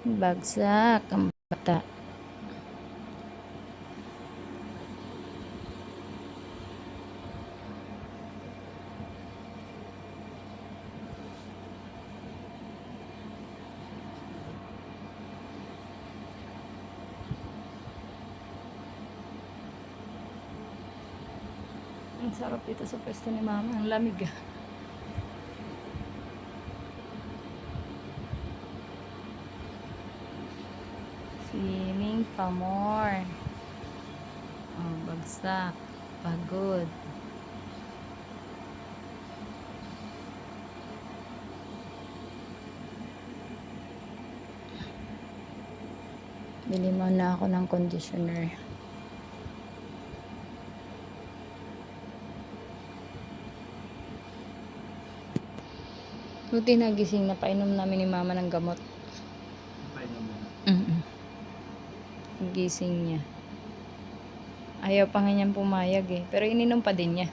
Bagsak ang bata. Ang sarap dito sa pwesto ni mama. Ang lamig ah. Swimming pa more. Oh, bagsak. Pagod. Bili muna ako ng conditioner. Buti nagising na painom namin ni mama ng gamot. Painom mo na. Mm Gising niya. Ayaw pa nga niyang pumayag eh. Pero ininom pa din niya.